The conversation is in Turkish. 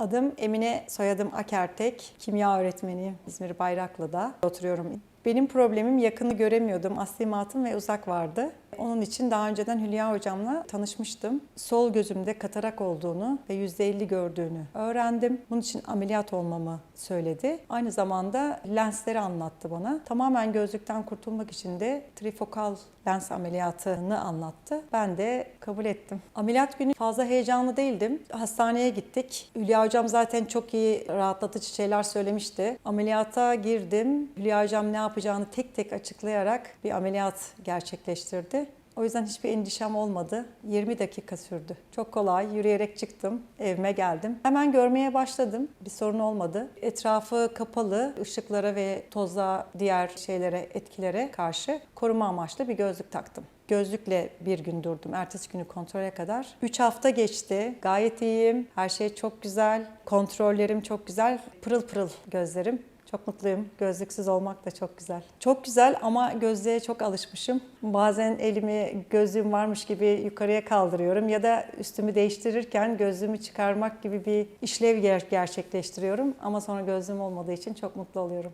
Adım Emine, soyadım Akertek. Kimya öğretmeniyim. İzmir Bayraklı'da oturuyorum. Benim problemim yakını göremiyordum. Astigmatım ve uzak vardı. Onun için daha önceden Hülya hocamla tanışmıştım. Sol gözümde katarak olduğunu ve %50 gördüğünü öğrendim. Bunun için ameliyat olmamı söyledi. Aynı zamanda lensleri anlattı bana. Tamamen gözlükten kurtulmak için de trifokal lens ameliyatını anlattı. Ben de kabul ettim. Ameliyat günü fazla heyecanlı değildim. Hastaneye gittik. Hülya hocam zaten çok iyi rahatlatıcı şeyler söylemişti. Ameliyata girdim. Hülya hocam ne yapacağını tek tek açıklayarak bir ameliyat gerçekleştirdi. O yüzden hiçbir endişem olmadı. 20 dakika sürdü. Çok kolay. Yürüyerek çıktım. Evime geldim. Hemen görmeye başladım. Bir sorun olmadı. Etrafı kapalı. ışıklara ve toza, diğer şeylere, etkilere karşı koruma amaçlı bir gözlük taktım. Gözlükle bir gün durdum. Ertesi günü kontrole kadar. 3 hafta geçti. Gayet iyiyim. Her şey çok güzel. Kontrollerim çok güzel. Pırıl pırıl gözlerim. Çok mutluyum. Gözlüksüz olmak da çok güzel. Çok güzel ama gözlüğe çok alışmışım. Bazen elimi gözlüğüm varmış gibi yukarıya kaldırıyorum ya da üstümü değiştirirken gözlüğümü çıkarmak gibi bir işlev ger- gerçekleştiriyorum. Ama sonra gözlüğüm olmadığı için çok mutlu oluyorum.